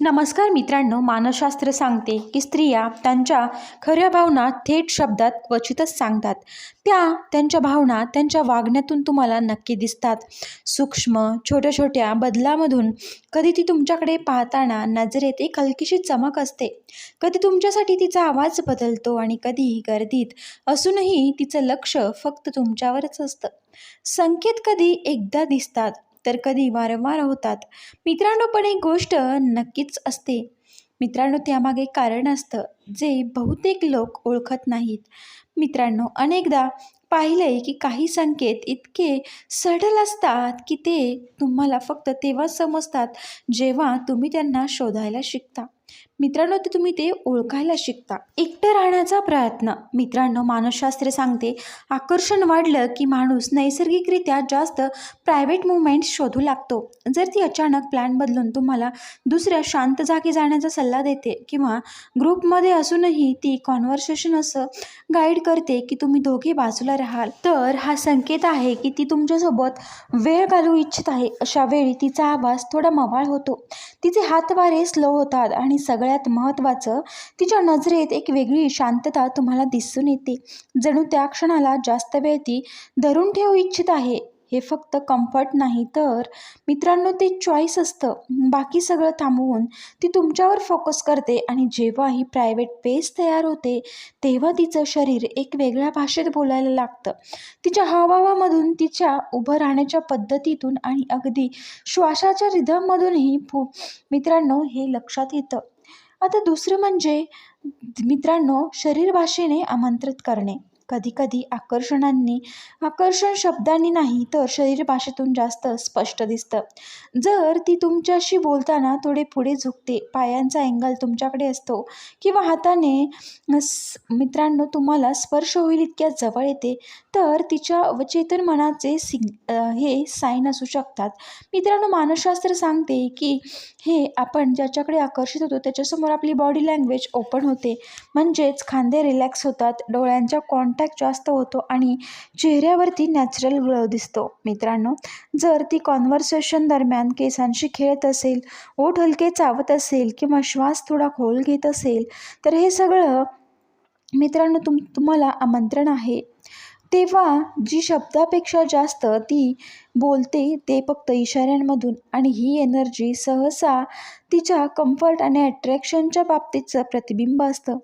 नमस्कार मित्रांनो मानसशास्त्र सांगते की स्त्रिया त्यांच्या खऱ्या भावना थेट शब्दात क्वचितच सांगतात. त्या त्यांच्या भावना त्यांच्या वागण्यातून तुम्हाला नक्की दिसतात. सूक्ष्म छोट्या छोट्या बदलामधून कधी ती तुमच्याकडे पाहताना नजरेत एक हलकीशी चमक असते. कधी तुमच्यासाठी तिचा आवाज बदलतो आणि कधी गर्दीत असूनही तिचं लक्ष फक्त तुमच्यावरच असतं. संकेत कधी एकदा दिसतात. तर कधी वारंवार होतात. मित्रांनो पण एक गोष्ट नक्कीच असते. मित्रांनो त्यामागे कारण असतं जे बहुतेक लोक ओळखत नाहीत. मित्रांनो अनेकदा पाहिलं आहे की काही संकेत इतके सढल असतात की ते तुम्हाला फक्त तेव्हा समजतात जेव्हा तुम्ही त्यांना शोधायला शिकता. मित्रांनो ते तुम्ही ते ओळखायला शिकता. एकटं राहण्याचा प्रयत्न. मित्रांनो मानसशास्त्र सांगते आकर्षण वाढलं की माणूस नैसर्गिकरित्या जास्त प्रायव्हेट मुवमेंट्स शोधू लागतो. जर ती अचानक प्लॅन बदलून तुम्हाला दुसऱ्या शांत जागी जाण्याचा सल्ला देते किंवा ग्रुपमध्ये असूनही ती कॉन्व्हर्सेशन असं गाईड करते की तुम्ही दोघे बाजूला राहाल तर हा संकेत आहे की ती तुमच्यासोबत वेळ घालू इच्छित आहे. अशा वेळी तिचा आवाज थोडा मवाळ होतो. तिचे हातवारे स्लो होतात आणि सगळ्यात महत्त्वाचं तिच्या नजरेत एक वेगळी शांतता तुम्हाला दिसून येते. जणू त्या क्षणाला जास्त वेळ ती धरून ठेवू इच्छित आहे. हे फक्त कम्फर्ट नाही तर मित्रांनो ते चॉईस असतं. बाकी सगळं थांबवून ती तुमच्यावर फोकस करते आणि जेव्हा ही प्रायव्हेट पेस तयार होते तेव्हा तिचं शरीर एक वेगळ्या भाषेत बोलायला लागतं. तिच्या हावभावामधून तिच्या उभं राहण्याच्या पद्धतीतून आणि अगदी श्वासाच्या रिधममधूनही मित्रांनो हे लक्षात येतं. आता दुसरं म्हणजे मित्रांनो शरीर भाषेने आमंत्रित करणे. कधीकधी आकर्षणांनी आकर्षण शब्दांनी नाही तर शरीर भाषेतून जास्त स्पष्ट दिसतं. जर ती तुमच्याशी बोलताना थोडे पुढे झुकते पायांचा अँगल तुमच्याकडे असतो किंवा हाताने मित्रांनो तुम्हाला स्पर्श होईल इतक्या जवळ येते तर तिच्या अवचेतन मनाचे सिग हे साईन असू शकतात. मित्रांनो मानसशास्त्र सांगते की हे आपण ज्याच्याकडे आकर्षित होतो त्याच्यासमोर आपली बॉडी लँग्वेज ओपन होते. म्हणजेच खांदे रिलॅक्स होतात डोळ्यांच्या कॉन कॉन्टॅक्ट जास्त होतो आणि चेहऱ्यावरती नॅचरल ग्लो दिसतो. मित्रांनो जर ती कॉन्व्हर्सेशन दरम्यान केसांशी खेळत असेल ओठ हलके चावत असेल किंवा श्वास थोडा खोल घेत असेल तर हे सगळं मित्रांनो तुम तुम्हाला आमंत्रण आहे. तेव्हा जी शब्दापेक्षा जास्त ती बोलते ते फक्त इशाऱ्यांमधून. आणि ही एनर्जी सहसा तिच्या कम्फर्ट आणि अट्रॅक्शनच्या बाबतीतचं प्रतिबिंब असतं.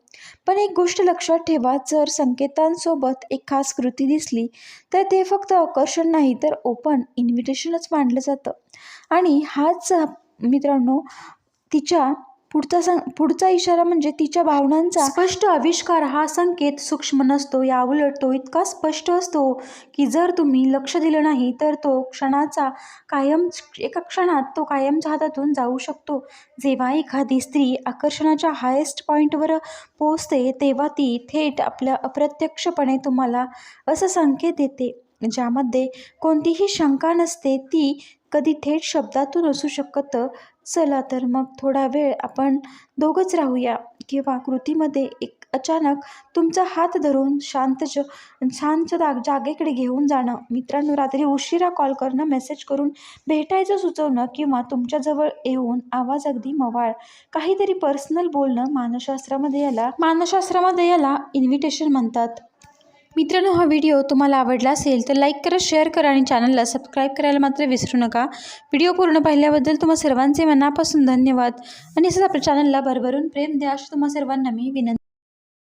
पण एक गोष्ट लक्षात ठेवा जर संकेतांसोबत एक खास कृती दिसली तर ते फक्त आकर्षण नाही तर ओपन इन्व्हिटेशनच मानलं जातं. आणि हाच मित्रांनो तिच्या पुढचा सं पुढचा इशारा म्हणजे तिच्या भावनांचा स्पष्ट आविष्कार हा संकेत सूक्ष्म नसतो. याउलट तो इतका स्पष्ट असतो की जर तुम्ही लक्ष दिलं नाही तर तो क्षणाचा कायम एका क्षणात तो कायमच्या हातातून जाऊ शकतो. जेव्हा एखादी स्त्री आकर्षणाच्या हायेस्ट पॉईंटवर पोचते तेव्हा ती थेट आपल्या अप्रत्यक्षपणे तुम्हाला असं संकेत देते ज्यामध्ये कोणतीही शंका नसते ती कधी थेट शब्दातून असू शकतं. चला तर मग थोडा वेळ आपण दोघंच राहूया. किंवा कृतीमध्ये एक अचानक तुमचा हात धरून शांत ज शांत जाग जागेकडे घेऊन जाणं. मित्रांनो रात्री उशिरा कॉल करणं मेसेज करून भेटायचं सुचवणं किंवा तुमच्याजवळ येऊन आवाज अगदी मवाळ काहीतरी पर्सनल बोलणं मानसशास्त्रामध्ये याला मानसशास्त्रामध्ये याला इन्व्हिटेशन म्हणतात. मित्रांनो हा व्हिडिओ तुम्हाला आवडला असेल तर लाईक करा शेअर करा आणि चॅनलला सबस्क्राईब करायला मात्र विसरू नका. व्हिडिओ पूर्ण पाहिल्याबद्दल तुम्हा सर्वांचे मनापासून धन्यवाद. आणि असंच आपल्या चॅनलला भरभरून प्रेम द्या अशी तुम्हा सर्वांना मी विनंती